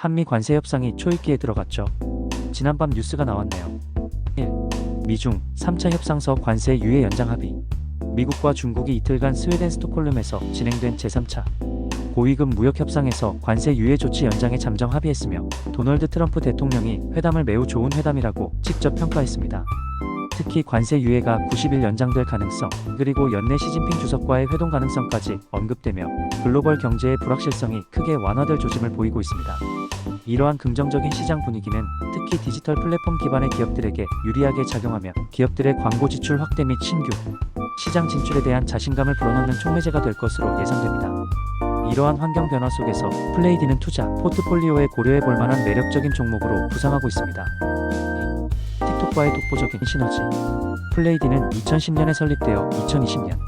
한미 관세 협상이 초읽기에 들어갔죠. 지난밤 뉴스가 나왔네요. 1. 미중 3차 협상서 관세 유예 연장 합의. 미국과 중국이 이틀간 스웨덴 스톡홀름에서 진행된 제3차 고위급 무역 협상에서 관세 유예 조치 연장에 잠정 합의했으며 도널드 트럼프 대통령이 회담을 매우 좋은 회담이라고 직접 평가했습니다. 특히 관세 유예가 90일 연장될 가능성, 그리고 연내 시진핑 주석과의 회동 가능성까지 언급되며 글로벌 경제의 불확실성이 크게 완화될 조짐을 보이고 있습니다. 이러한 긍정적인 시장 분위기는 특히 디지털 플랫폼 기반의 기업들에게 유리하게 작용하며 기업들의 광고 지출 확대 및 신규 시장 진출에 대한 자신감을 불어넣는 촉매제가 될 것으로 예상됩니다. 이러한 환경 변화 속에서 플레이디는 투자 포트폴리오에 고려해 볼 만한 매력적인 종목으로 부상하고 있습니다. 틱톡과의 독보적인 시너지 플레이디는 2010년에 설립되어 2020년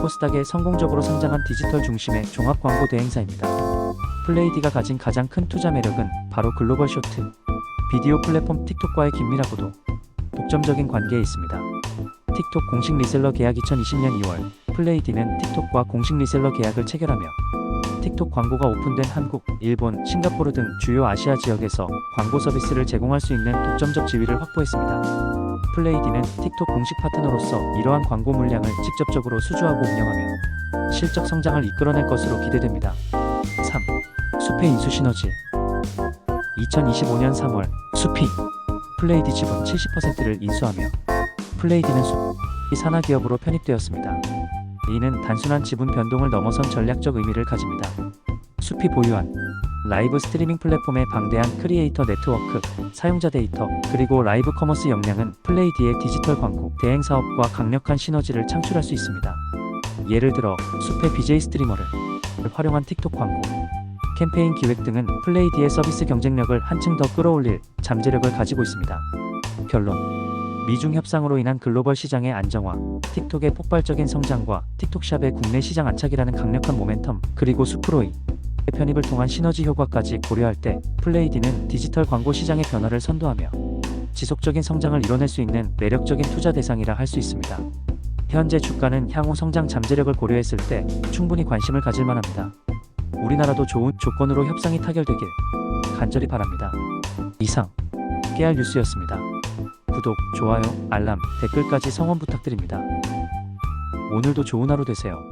코스닥에 성공적으로 성장한 디지털 중심의 종합 광고 대행사입니다. 플레이디가 가진 가장 큰 투자 매력은 바로 글로벌 쇼트 비디오 플랫폼 틱톡과의 긴밀하고도 독점적인 관계에 있습니다. 틱톡 공식 리셀러 계약 2020년 2월 플레이디는 틱톡과 공식 리셀러 계약을 체결하며 틱톡 광고가 오픈된 한국, 일본, 싱가포르 등 주요 아시아 지역에서 광고 서비스를 제공할 수 있는 독점적 지위를 확보했습니다. 플레이디는 틱톡 공식 파트너로서 이러한 광고 물량을 직접적으로 수주하고 운영하며 실적 성장을 이끌어낼 것으로 기대됩니다. 3. 숲의 인수 시너지 2025년 3월 숲이 플레이디 지분 70%를 인수하며 플레이디는 숲이 산하기업으로 편입되었습니다. 이는 단순한 지분 변동을 넘어선 전략적 의미를 가집니다. 숲이 보유한 라이브 스트리밍 플랫폼의 방대한 크리에이터 네트워크, 사용자 데이터, 그리고 라이브 커머스 역량은 플레이디의 디지털 광고, 대행 사업과 강력한 시너지를 창출할 수 있습니다. 예를 들어 숲의 BJ 스트리머를 활용한 틱톡 광고, 캠페인 기획 등은 플레이디의 서비스 경쟁력을 한층 더 끌어올릴 잠재력을 가지고 있습니다. 결론 미중 협상으로 인한 글로벌 시장의 안정화, 틱톡의 폭발적인 성장과 틱톡샵의 국내 시장 안착이라는 강력한 모멘텀, 그리고 수프로이 편입을 통한 시너지 효과까지 고려할 때 플레이디는 디지털 광고 시장의 변화를 선도하며 지속적인 성장을 이뤄낼 수 있는 매력적인 투자 대상이라 할 수 있습니다. 현재 주가는 향후 성장 잠재력을 고려했을 때 충분히 관심을 가질 만합니다. 우리나라도 좋은 조건으로 협상이 타결되길 간절히 바랍니다. 이상 깨알 뉴스였습니다. 구독, 좋아요, 알람, 댓글까지 성원 부탁드립니다. 오늘도 좋은 하루 되세요.